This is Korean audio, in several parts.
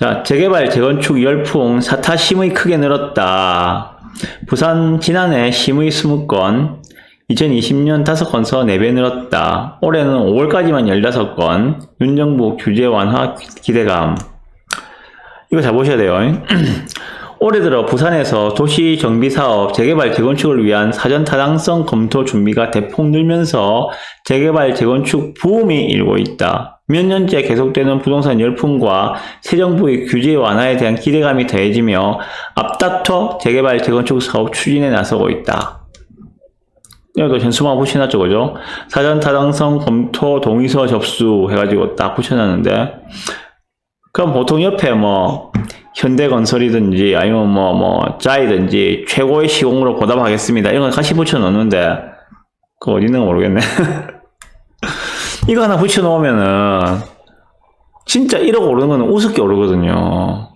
자, 재개발, 재건축 열풍, 사타 심의 크게 늘었다. 부산 지난해 심의 20건, 2020년 5건서 4배 늘었다. 올해는 5월까지만 15건, 윤정부 규제 완화 기대감. 이거 잘 보셔야 돼요. 올해 들어 부산에서 도시 정비 사업, 재개발, 재건축을 위한 사전 타당성 검토 준비가 대폭 늘면서 재개발, 재건축 부음이 일고 있다. 몇 년째 계속되는 부동산 열풍과 새 정부의 규제 완화에 대한 기대감이 더해지며 앞다퉈 재개발, 재건축 사업 추진에 나서고 있다. 여기도 현수막 붙여놨죠, 그죠? 사전 타당성 검토 동의서 접수 해가지고 딱 붙여놨는데, 그럼 보통 옆에 뭐, 현대건설이든지 아니면 뭐, 뭐, 짜이든지 최고의 시공으로 보답하겠습니다. 이런 거 같이 붙여놓는데, 그거 어디 있는 가 모르겠네. 이거 하나 붙여놓으면은, 진짜 1억 오르는 거는 우습게 오르거든요.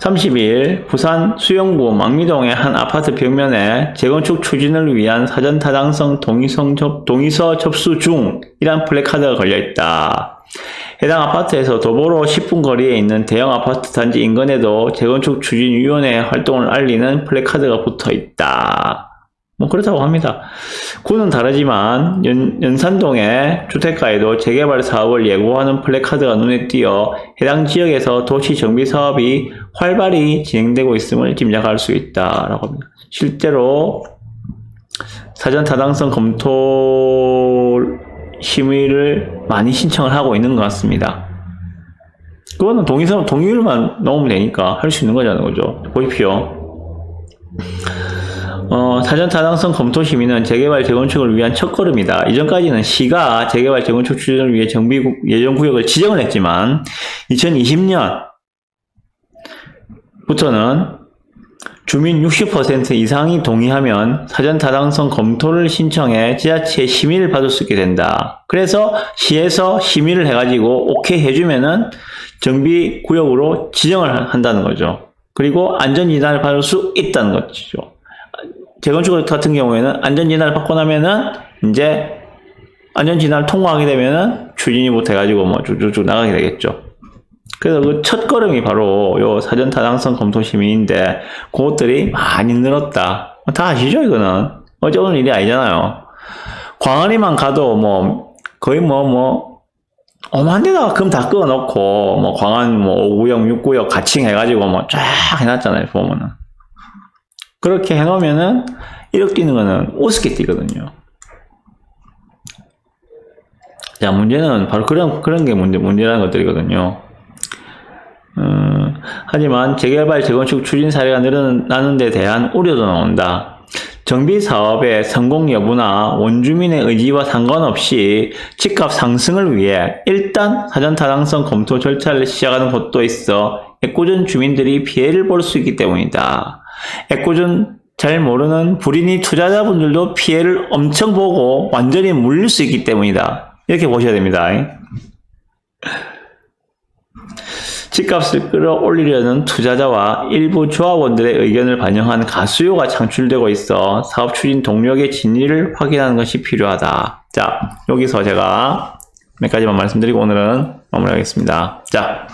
30일 부산 수영구 망미동의 한 아파트 벽면에 재건축 추진을 위한 사전 타당성 동의서 접수 중이란 플래카드가 걸려 있다. 해당 아파트에서 도보로 10분 거리에 있는 대형 아파트 단지 인근에도 재건축 추진위원회 활동을 알리는 플래카드가 붙어 있다. 뭐 그렇다고 합니다. 구는 다르지만 연, 연산동의 주택가에도 재개발 사업을 예고하는 플래카드가 눈에 띄어 해당 지역에서 도시 정비 사업이 활발히 진행되고 있음을 짐작할 수 있다라고 합니다. 실제로 사전 타당성 검토 심의를 많이 신청을 하고 있는 것 같습니다. 그거는 동의서 동의율만 넣으면 되니까 할 수 있는 거잖아요, 그죠? 보십시오. 어, 사전 타당성 검토 심의는 재개발 재건축을 위한 첫걸음이다. 이전까지는 시가 재개발 재건축 추진을 위해 정비 구- 예정 구역을 지정을 했지만 2020년부터는 주민 60% 이상이 동의하면 사전 타당성 검토를 신청해 지자체 심의를 받을 수 있게 된다. 그래서 시에서 심의를 해가지고 오케이 해주면은 정비 구역으로 지정을 한다는 거죠. 그리고 안전진단을 받을 수 있다는 거죠. 재건축 같은 경우에는 안전진단을 받고 나면은 이제 안전진단을 통과하게 되면은 추진위부터 해가지고 뭐 쭉쭉쭉 나가게 되겠죠. 그래서 그 첫 걸음이 바로 요 사전 타당성 검토 심의인데 그것들이 많이 늘었다. 다 아시죠 이거는 어제 오늘 일이 아니잖아요. 광안리만 가도 뭐 거의 뭐뭐 어마한 데다가 금다 끊어놓고 뭐 광안 뭐 5구역 6구역 가칭 해가지고 뭐 쫙 해놨잖아요 보면은. 그렇게 해놓으면은 1억 뛰는 거는 우습게 뛰거든요. 자, 문제는 바로 그런, 그런 게 문제, 문제라는 것들이거든요. 음, 하지만 재개발, 재건축 추진 사례가 늘어나는 데 대한 우려도 나온다. 정비 사업의 성공 여부나 원주민의 의지와 상관없이 집값 상승을 위해 일단 사전 타당성 검토 절차를 시작하는 곳도 있어 애꿎은 주민들이 피해를 볼 수 있기 때문이다. 애꿎은 잘 모르는 불인이 투자자분들도 피해를 엄청 보고 완전히 물릴 수 있기 때문이다. 이렇게 보셔야 됩니다. 집값을 끌어올리려는 투자자와 일부 조합원들의 의견을 반영한 가수요가 창출되고 있어 사업 추진 동력의 진위를 확인하는 것이 필요하다. 자, 여기서 제가 몇 가지만 말씀드리고 오늘은 마무리하겠습니다. 자,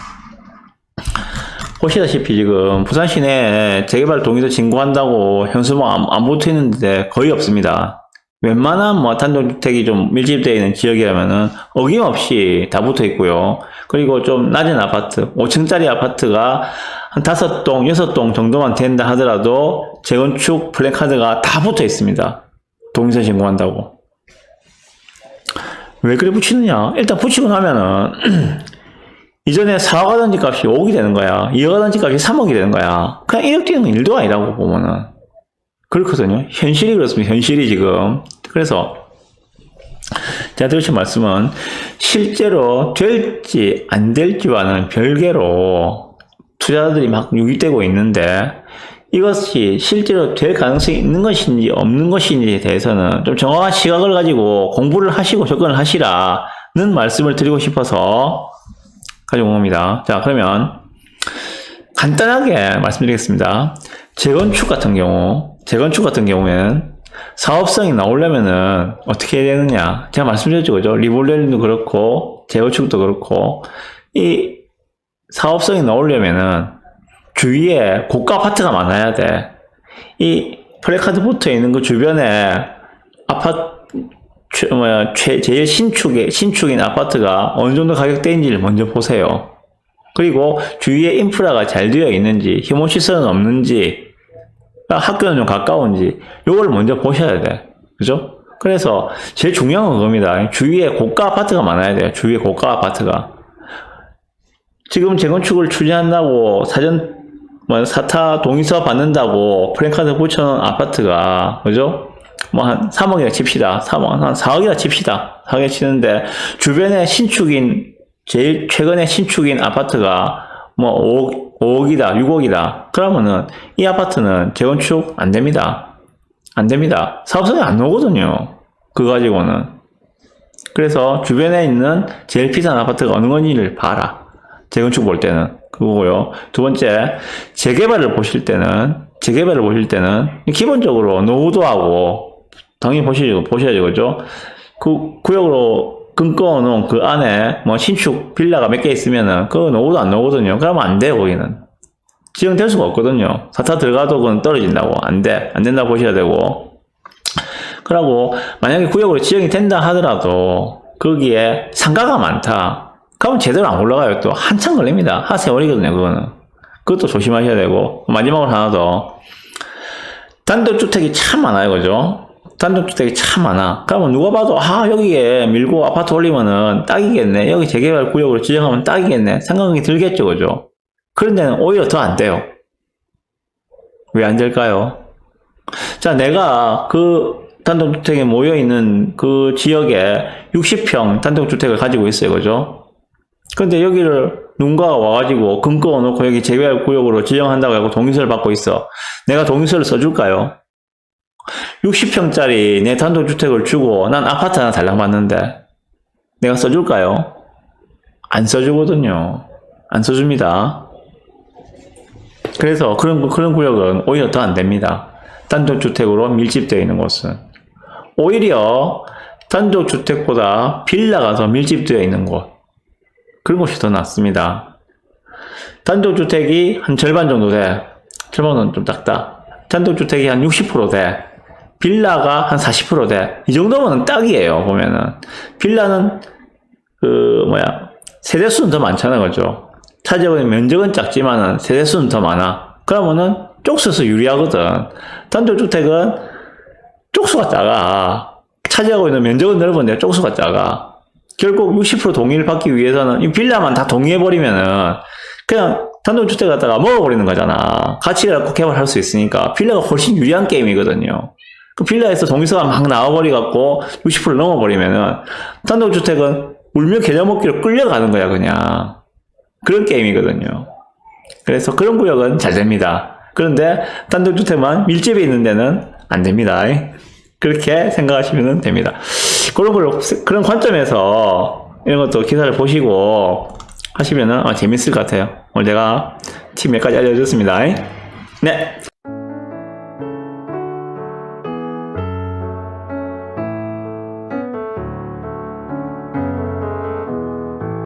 보시다시피 지금 부산 시내에 재개발 동의서 진고한다고 현수막 안, 안 붙어 있는데 거의 없습니다. 웬만한 뭐 단독주택이 좀 밀집되어 있는 지역이라면은 어김없이 다 붙어 있고요. 그리고 좀 낮은 아파트, 5층짜리 아파트가 한 다섯 동, 여섯 동 정도만 된다 하더라도 재건축 플랜카드가 다 붙어 있습니다. 동의서 신고한다고. 왜 그래 붙이느냐? 일단 붙이고 나면은 이전에 4억 하던 집값이 5억이 되는 거야. 2억 하던 집값이 3억이 되는 거야. 그냥 1억 뛰는 건 일도 아니라고 보면은. 그렇거든요. 현실이 그렇습니다. 현실이 지금. 그래서 제가 드리신 말씀은 실제로 될지 안 될지와는 별개로 투자자들이 막 유입되고 있는데 이것이 실제로 될 가능성이 있는 것인지 없는 것인지에 대해서는 좀 정확한 시각을 가지고 공부를 하시고 접근을 하시라는 말씀을 드리고 싶어서 가지고 온 겁니다. 자, 그러면 간단하게 말씀드리겠습니다. 재건축 같은 경우, 재건축 같은 경우에는 사업성이 나오려면은 어떻게 해야 되느냐. 제가 말씀드렸죠, 그죠? 리볼레린도 그렇고, 재건축도 그렇고, 이 사업성이 나오려면은 주위에 고가 아파트가 많아야 돼. 이 플래카드 붙어 있는 그 주변에 아파트 최, 뭐야, 최, 제일 신축의, 신축인 아파트가 어느 정도 가격대인지를 먼저 보세요. 그리고 주위에 인프라가 잘 되어 있는지, 혐오시설은 없는지, 학교는 좀 가까운지, 요걸 먼저 보셔야 돼. 그죠? 그래서 제일 중요한 건 그겁니다. 주위에 고가 아파트가 많아야 돼요. 주위에 고가 아파트가. 지금 재건축을 추진한다고 사전, 뭐, 사타 동의서 받는다고 프랜카드 붙여놓은 아파트가, 그죠? 뭐 한 3억이나 칩시다. 3억, 한 4억이나 칩시다. 4억이 치는데, 주변에 신축인, 제일 최근에 신축인 아파트가 뭐 5억, 5억이다, 6억이다. 그러면은 이 아파트는 재건축 안 됩니다. 안 됩니다. 사업성이 안 나오거든요. 그거 가지고는. 그래서 주변에 있는 제일 비싼 아파트가 어느 건지를 봐라. 재건축 볼 때는. 그거고요. 두 번째, 재개발을 보실 때는, 재개발을 보실 때는, 기본적으로 노후도하고, 당연히 보시죠, 보셔야죠, 그죠? 그 구역으로 끊고 놓은 그 안에 뭐 신축 빌라가 몇 개 있으면은, 그거 노후도 안 나오거든요. 그러면 안 돼요, 거기는. 지정될 수가 없거든요. 사타 들어가도 그건 떨어진다고. 안 돼. 안 된다고 보셔야 되고. 그러고, 만약에 구역으로 지정이 된다 하더라도, 거기에 상가가 많다. 그러면 제대로 안 올라가요. 또 한참 걸립니다. 한 세월이거든요, 그거는. 그것도 조심하셔야 되고. 마지막으로 하나 더. 단독주택이 참 많아요, 그죠? 단독주택이 참 많아. 그러면 누가 봐도, 아, 여기에 밀고 아파트 올리면은 딱이겠네. 여기 재개발 구역으로 지정하면 딱이겠네. 생각이 들겠죠, 그죠? 그런 데는 오히려 더 안 돼요. 왜 안 될까요? 자, 내가 그 단독주택에 모여 있는 그 지역에 60평 단독주택을 가지고 있어요. 그죠? 근데 여기를 누군가가 와가지고 금 꺼놓고 여기 재개발 구역으로 지정한다고 하고 동의서를 받고 있어. 내가 동의서를 써줄까요? 60평짜리 내 단독주택을 주고 난 아파트 하나 달랑 받는데 내가 써줄까요? 안 써주거든요. 안 써줍니다. 그래서 그런, 그런 구역은 오히려 더 안 됩니다. 단독주택으로 밀집되어 있는 곳은. 오히려 단독주택보다 빌라가 더 밀집되어 있는 곳. 그런 곳이 더 낫습니다. 단독주택이 한 절반 정도 돼. 절반은 좀 작다. 단독주택이 한 60% 돼. 빌라가 한 40% 돼. 이 정도면 딱이에요, 보면은. 빌라는, 그, 뭐야, 세대수는 더 많잖아, 그죠? 있는 면적은 작지만은 세대수는 더 많아. 그러면은 쪽수에서 유리하거든. 단독주택은 쪽수가 작아. 차지하고 있는 면적은 넓은데 쪽수가 작아. 결국 60% 동의를 받기 위해서는 이 빌라만 다 동의해버리면은 그냥 단독주택 갖다가 먹어버리는 거잖아. 가치를 갖고 개발할 수 있으니까 빌라가 훨씬 유리한 게임이거든요. 그 빌라에서 동의서가 막 나와버리갖고 60% 넘어버리면은 단독주택은 울며 겨자 먹기로 끌려가는 거야 그냥. 그런 게임이거든요. 그래서 그런 구역은 잘 됩니다. 그런데 단독주택만 밀집해 있는 데는 안 됩니다. 그렇게 생각하시면 됩니다. 그런 걸, 그런 관점에서 이런 것도 기사를 보시고 하시면은 아, 재밌을 것 같아요. 오늘 제가 팁 몇 가지 알려줬습니다. 네.